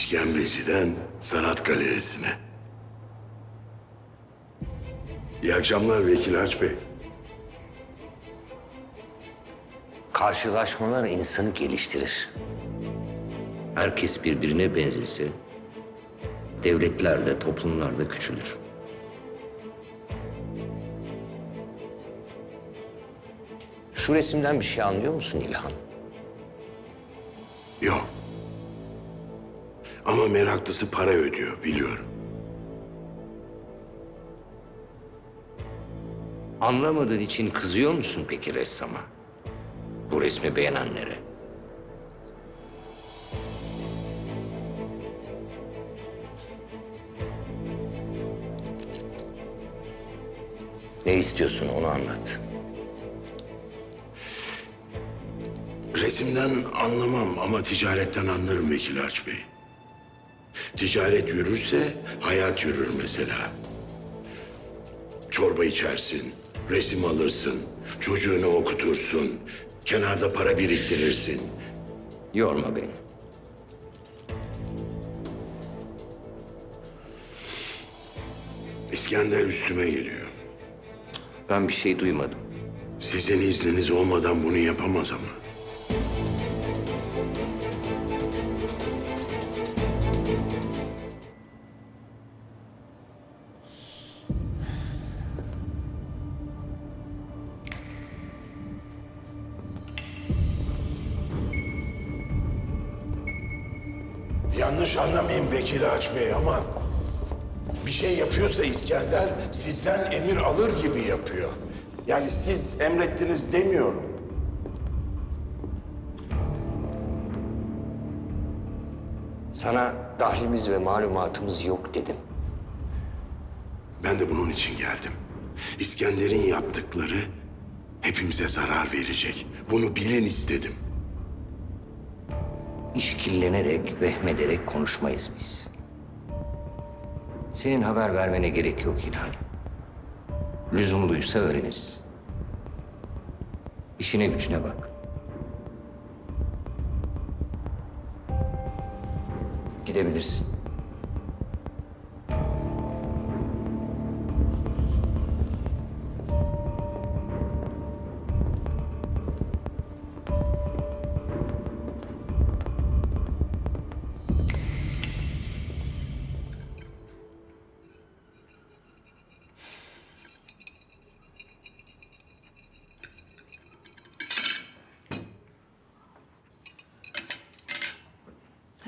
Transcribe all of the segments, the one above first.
İşkembeciden sanat galerisine. İyi akşamlar Vekil Haç Bey. Karşılaşmalar insanı geliştirir. Herkes birbirine benzese devletler de toplumlar da küçülür. Şu resimden bir şey anlıyor musun İlhan? Yok. Ama meraklısı para ödüyor biliyorum. Anlamadığın için kızıyor musun peki ressama? Bu resmi beğenenlere. Ne istiyorsun onu anlat. Resimden anlamam ama ticaretten anlarım Vekil Haç Bey. Ticaret yürürse hayat yürür mesela. Çorba içersin, resim alırsın, çocuğunu okutursun, kenarda para biriktirirsin. Yorma beni. İskender üstüme geliyor. Ben bir şey duymadım. Sizin izniniz olmadan bunu yapamaz ama. Yanlış anlamayın Vekil Haç Bey ama bir şey yapıyorsa İskender sizden emir alır gibi yapıyor. Yani siz emrettiniz demiyorum. Sana dahlimiz ve malumatımız yok dedim. Ben de bunun için geldim. İskender'in yaptıkları hepimize zarar verecek. Bunu bilin istedim. İşkillenerek, vehmederek konuşmayız biz. Senin haber vermene gerek yok İlhan. Lüzumluysa öğreniriz. İşine gücüne bak. Gidebilirsin.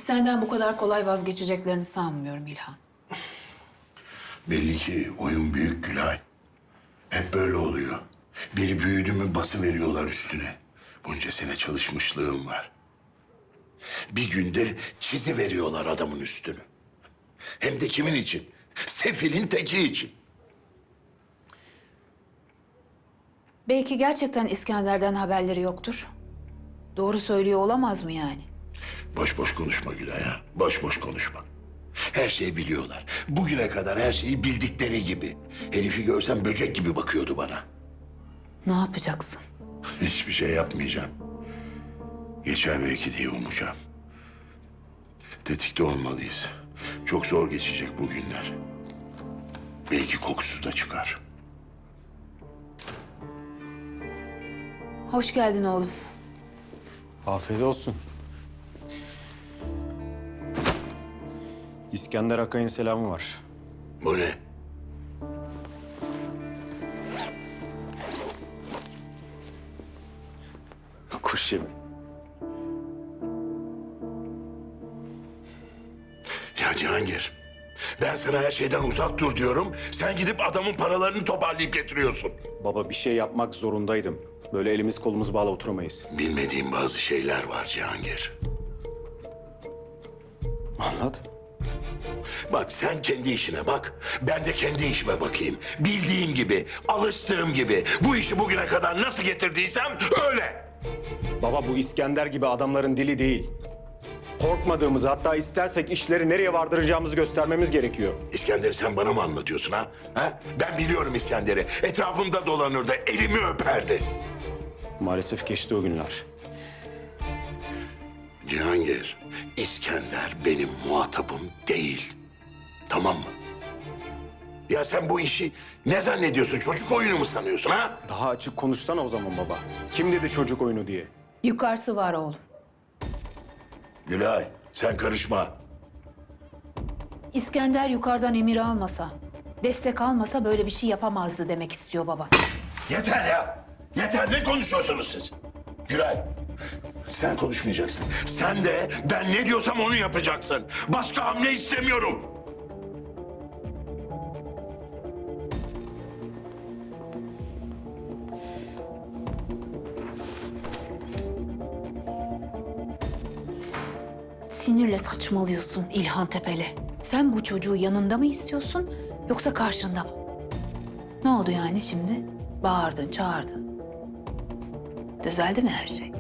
Senden bu kadar kolay vazgeçeceklerini sanmıyorum İlhan. Belli ki oyun büyük Gülay. Hep böyle oluyor. Biri büyüdü mü bası veriyorlar üstüne. Bunca sene çalışmışlığım var. Bir günde çizi veriyorlar adamın üstünü. Hem de kimin için? Sefilin teki için. Belki gerçekten İskender'den haberleri yoktur. Doğru söylüyor olamaz mı yani? Boş boş konuşma Gülay ha. Boş boş konuşma. Her şeyi biliyorlar. Bugüne kadar her şeyi bildikleri gibi. Herifi görsem böcek gibi bakıyordu bana. Ne yapacaksın? Hiçbir şey yapmayacağım. Geçer belki diye umacağım. Tetikte olmalıyız. Çok zor geçecek bu günler. Belki kokusu da çıkar. Hoş geldin oğlum. Afiyet olsun. İskender Akay'ın selamı var. Bu ne? Kuş yemi. Ya Cihangir, ben sana her şeyden uzak dur diyorum. Sen gidip adamın paralarını toparlayıp getiriyorsun. Baba bir şey yapmak zorundaydım. Böyle elimiz kolumuz bağlı oturamayız. Bilmediğim bazı şeyler var Cihangir. Anlat. Bak sen kendi işine bak. Ben de kendi işime bakayım. Bildiğim gibi, alıştığım gibi. Bu işi bugüne kadar nasıl getirdiysem öyle. Baba bu İskender gibi adamların dili değil. Korkmadığımızı hatta istersek işleri nereye vardıracağımızı göstermemiz gerekiyor. İskender'i sen bana mı anlatıyorsun ha? ha? Ben biliyorum İskender'i. Etrafımda dolanırdı, elimi öperdi. Maalesef geçti o günler. Cihangir, İskender benim muhatabım değil. Tamam mı? Ya sen bu işi ne zannediyorsun? Çocuk oyunu mu sanıyorsun ha? Daha açık konuşsana o zaman baba. Kim dedi çocuk oyunu diye? Yukarısı var oğlum. Gülay, sen karışma. İskender yukarıdan emir almasa, destek almasa böyle bir şey yapamazdı demek istiyor baba. Yeter ya! Yeter! Ne konuşuyorsunuz siz? Gülay, sen konuşmayacaksın. Sen de ben ne diyorsam onu yapacaksın. Başka hamle istemiyorum. Sinirle saçmalıyorsun İlhan Tepeli. Sen bu çocuğu yanında mı istiyorsun yoksa karşında mı? Ne oldu yani şimdi? Bağırdın, çağırdın. Düzeldi mi her şey?